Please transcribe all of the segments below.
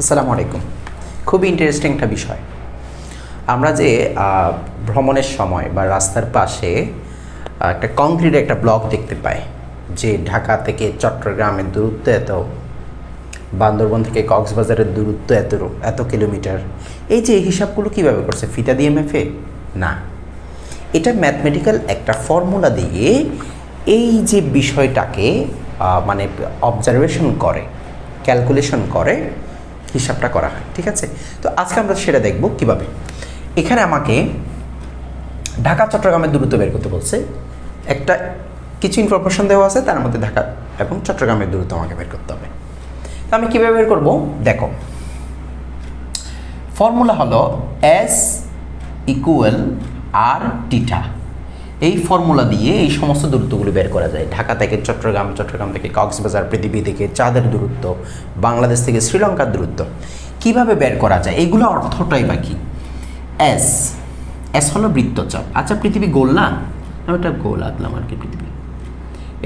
আসসালামু আলাইকুম। খুবই ইন্টারেস্টিং একটা বিষয়। আমরা যে ভ্রমণের সময় বা রাস্তার পাশে একটা কংক্রিট একটা ব্লক দেখতে পাই, যে ঢাকা থেকে চট্টগ্রামের দূরত্ব এত, বান্দরবন থেকে কক্সবাজারের দূরত্ব এত এত কিলোমিটার এই যে হিসাবগুলো কীভাবে করছে? ফিতা দিয়ে মেপে? না। এটা ম্যাথমেটিক্যাল একটা ফর্মুলা দিয়ে এই যে বিষয়টাকে মানে অবজারভেশন করে ক্যালকুলেশন করে হিসাবটা করা হয়, ঠিক আছে? তো আজকে আমরা সেটা দেখব কীভাবে। এখানে আমাকে ঢাকা, চট্টগ্রামের দূরত্ব বের করতে বলছে। একটা কিছু ইনফরমেশন দেওয়া আছে, তার মধ্যে ঢাকা এবং চট্টগ্রামের দূরত্ব আমাকে বের করতে হবে। তো আমি কীভাবে বের করব? দেখো ফর্মুলা হলো এস ইকুয়াল আর টিটা এই ফর্মুলা দিয়ে এই সমস্ত দূরত্বগুলো বের করা যায়। ঢাকা থেকে চট্টগ্রাম চট্টগ্রাম থেকে কক্সবাজার, পৃথিবী থেকে চাঁদের দূরত্ব, বাংলাদেশ থেকে শ্রীলঙ্কার দূরত্ব। কীভাবে বের করা যায়? এগুলো অর্থটাই বা কি? এস এস হলো বৃত্তচাপ। আচ্ছা পৃথিবী গোল না? আমি একটা গোল আঁকলাম আর কি পৃথিবী।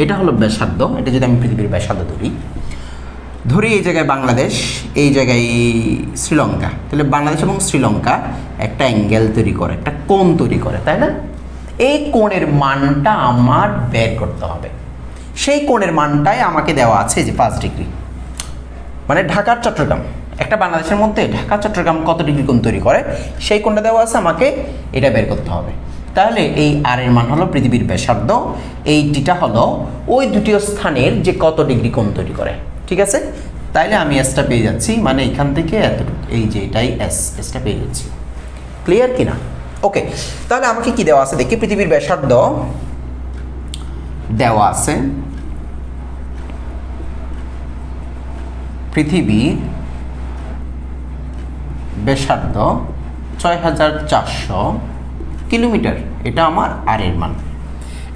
এটা হলো ব্যাসার্ধ। এটা যদি আমি পৃথিবীর ব্যাসার্ধ ধরি ধরি এই জায়গায় বাংলাদেশ, এই জায়গায় শ্রীলঙ্কা। তাহলে বাংলাদেশ এবং শ্রীলঙ্কা একটা অ্যাঙ্গেল তৈরি করে, একটা কোণ তৈরি করে, তাই না? এই কোণের মানটা আমার বের করতে হবে। সেই কোণের মানটাই আমাকে দেওয়া আছে যে পাঁচ ডিগ্রি। মানে ঢাকার চট্টগ্রাম। একটা বাংলাদেশের মধ্যে ঢাকা, চট্টগ্রাম কত ডিগ্রি কোণ তৈরি করে, সেই কোণটা দেওয়া আছে আমাকে, এটা বের করতে হবে। তাহলে এই আর এর মান হলো পৃথিবীর ব্যাসার্ধ, এই টিটা হলো ওই দুটি স্থানের যে কত ডিগ্রি কোণ তৈরি করে, ঠিক আছে? তাইলে আমি এসটা পেয়ে যাচ্ছি মানে এখান থেকে এতটুকু, এই যে এটাই এস এসটা পেয়ে যাচ্ছি। ক্লিয়ার কি না ওকে তাহলে আমাকে কি দেওয়া আছে? দেখি, পৃথিবীর ব্যাসার্ধ দেওয়া আছে। পৃথিবীর ব্যাসার্ধ ছয় হাজার চারশো কিলোমিটার। এটা আমার আর এর মান।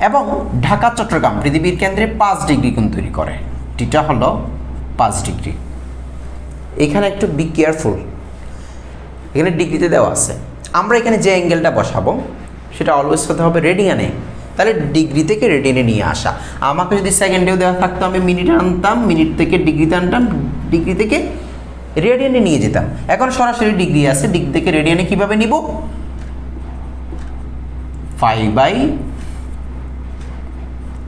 এবং ঢাকা, চট্টগ্রাম পৃথিবীর কেন্দ্রে পাঁচ ডিগ্রি কোণ তৈরি করে। টিটা হলো পাঁচ ডিগ্রি। এখানে একটু বি কেয়ারফুল এখানে ডিগ্রিতে দেওয়া আছে। আমরা এখানে যে অ্যাঙ্গেলটা বসাবো, সেটা অলওয়েজ হতে হবে রেডিয়ানে। তাহলে ডিগ্রি থেকে রেডিয়ানে নিয়ে আসা। আমাকে যদি সেকেন্ডেও দেওয়া থাকতো, আমি মিনিট আনতাম মিনিট থেকে ডিগ্রিতে আনতাম ডিগ্রি থেকে রেডিয়ানে নিয়ে যেতাম। এখন সরাসরি ডিগ্রি আছে ডিগ্রি থেকে রেডিয়ানে কীভাবে নিব? ফাইভ বাই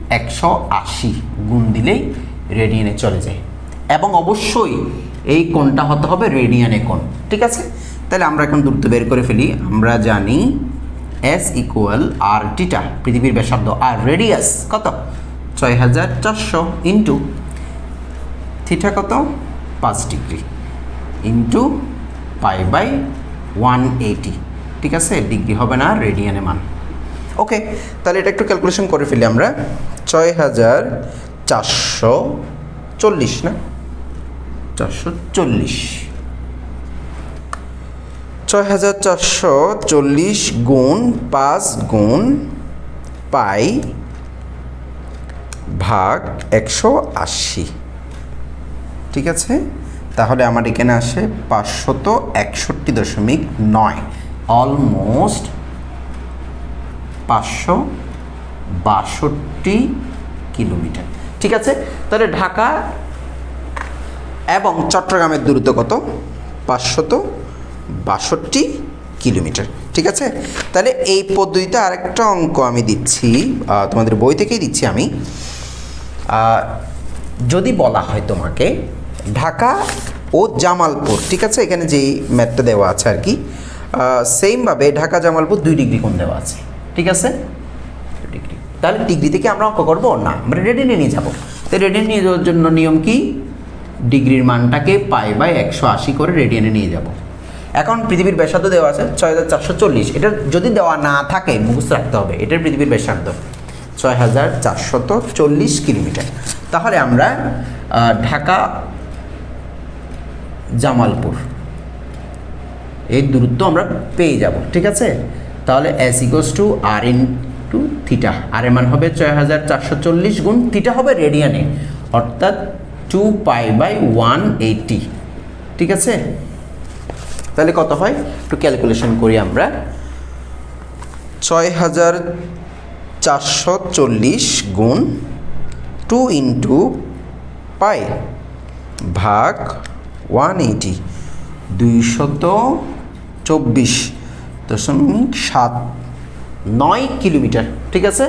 একশো আশি গুণ দিলেই রেডিয়ানে চলে যায়। এবং অবশ্যই এই কোণটা হতে হবে রেডিয়ানে কোণ, ঠিক আছে? তাহলে আমরা এখন দূরত্ব বের করে ফেলি। আমরা জানি এস ইকুয়াল আর টিটা পৃথিবীর ব্যাসার্ধ আর রেডিয়াস কত? ছয় হাজার চারশো ইন্টু থিটা কত? পাঁচ degree into pi by one eighty ঠিক আছে? ডিগ্রি হবে না রেডিয়ানে মান। ওকে তাহলে এটা একটু ক্যালকুলেশন করে ফেলি আমরা। ছয় হাজার চারশো চল্লিশ না? চারশো চল্লিশ। ছয় হাজার চারশো চল্লিশ গুণ পাঁচ গুণ পাই ভাগ একশো আশি। ঠিক আছে? তাহলে আমার এখানে আসে পাঁচশত একষট্টি দশমিক নয়। অলমোস্ট পাঁচশো বাষট্টি কিলোমিটার। ঠিক আছে? তাহলে ঢাকা এবং চট্টগ্রামের দূরত্ব কত? পাঁচশত বাষট্টি কিলোমিটার, ঠিক আছে? তাহলে এই পদ্ধতিতে আরেকটা অঙ্ক আমি দিচ্ছি তোমাদের বই থেকেই দিচ্ছি আমি। যদি বলা হয় তোমাকে, ঢাকা ও জামালপুর, ঠিক আছে? এখানে যেই ম্যাথটা দেওয়া আছে আর কি সেমভাবে ঢাকা, জামালপুর দুই ডিগ্রি কোণ দেওয়া আছে, ঠিক আছে? ডিগ্রি। তাহলে ডিগ্রি থেকে আমরা অঙ্ক করব? না, আমরা রেডিনে নিয়ে যাব। তো রেডিনে নিয়ে যাওয়ার জন্য নিয়ম কি? ডিগ্রির মানটাকে পাই বাই একশো আশি করে রেডিয়ানে নিয়ে যাব। এখন পৃথিবীর ব্যাসার্ধ দেওয়া আছে ছয় হাজার চারশো চল্লিশ। এটা যদি দেওয়া না থাকে, মুখস্থ রাখতে হবে। এটার পৃথিবীর ব্যাসার্ধ। ছয় হাজার চারশত চল্লিশ কিলোমিটার। তাহলে আমরা ঢাকা, জামালপুর, এই দূরত্ব আমরা পেয়ে যাব, ঠিক আছে? তাহলে S equals to r into theta আর এর মান হবে ছয় হাজার চারশো চল্লিশ গুণ থিটা হবে রেডিয়ানে অর্থাৎ two pi by one eighty ঠিক আছে? তাহলে কত হয়? একটু ক্যালকুলেশন করি আমরা। ছয় হাজার চারশো চল্লিশ গুণ টু ইন্টু পাই ভাগ ওয়ান এইটি দুইশত চব্বিশ দশমিক সাত নয় কিলোমিটার, ঠিক আছে?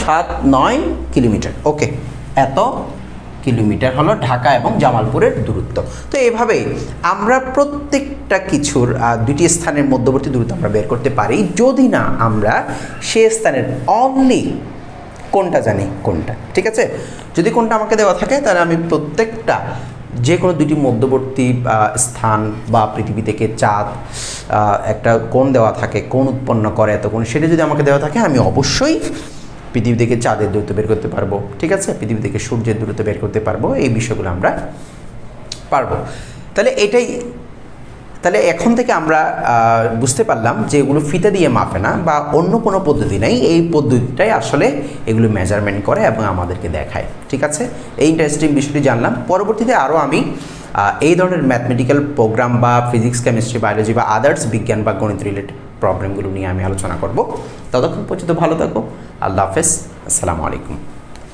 সাত নয় কিলোমিটার। ওকে, এত কিলোমিটার হলো ঢাকা এবং জামালপুরের দূরত্ব। তো এভাবে আমরা প্রত্যেকটা কিছুর দুটি স্থানের মধ্যবর্তী দূরত্ব আমরা বের করতে পারি। যদি না আমরা সে স্থানের অনলি কোনটা জানি, কোনটা? ঠিক আছে? যদি কোনটা আমাকে দেওয়া থাকে, তাহলে আমি প্রত্যেকটা যে কোনো দুটি মধ্যবর্তী স্থান বা পৃথিবী থেকে চাঁদ একটা কোন দেওয়া থাকে কোন উৎপন্ন করে এত কোন সেটা যদি আমাকে দেওয়া থাকে, আমি অবশ্যই পৃথিবী থেকে চাঁদের দূরত্ব বের করতে পারব, ঠিক আছে? পৃথিবী থেকে সূর্যের দূরত্ব বের করতে পারব, এই বিষয়গুলো আমরা পারব। তাহলে এটাই, তাহলে এখন থেকে আমরা বুঝতে পারলাম যে এগুলো ফিতে দিয়ে মাপে না বা অন্য কোনো পদ্ধতি নেই। এই পদ্ধতিটাই আসলে এগুলো মেজারমেন্ট করে এবং আমাদেরকে দেখায়, ঠিক আছে? এই ইন্টারেস্টিং বিষয়টি জানলাম। পরবর্তীতে আরও আমি এই ধরনের ম্যাথমেটিক্যাল প্রোগ্রাম বা ফিজিক্স কেমিস্ট্রি বায়োলজি বা আদার্স বিজ্ঞান বা গণিত রিলেটেড প্রবলেমগুলো নিয়ে আমি আলোচনা করব। ততক্ষণ পর্যন্ত ভালো থাকো। আল্লাহ হাফেজ। আসসালামু আলাইকুম।